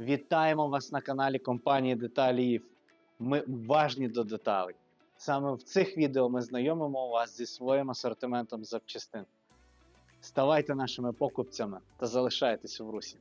Вітаємо вас на каналі компанії Деталі Ми уважні до деталей. Саме в цих відео ми знайомимо вас зі своїм асортиментом запчастин. Ставайте нашими покупцями та залишайтесь в русі.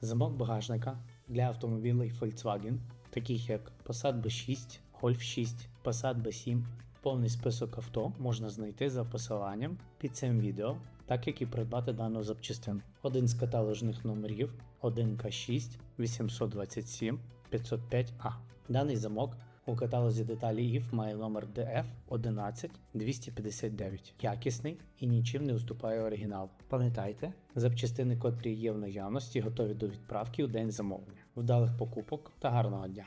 Замок багажника для автомобілів Volkswagen, таких як Passat B6, Golf 6, Passat B7. Повний список авто можна знайти за посиланням під цим відео, так як і придбати дану запчастину. Один з каталожних номерів 1К6 827 505А. Даний замок у каталозі деталі IF має номер DF 11 259. Якісний і нічим не уступає оригіналу. Пам'ятайте, запчастини, котрі є в наявності, готові до відправки у день замовлення. Вдалих покупок та гарного дня!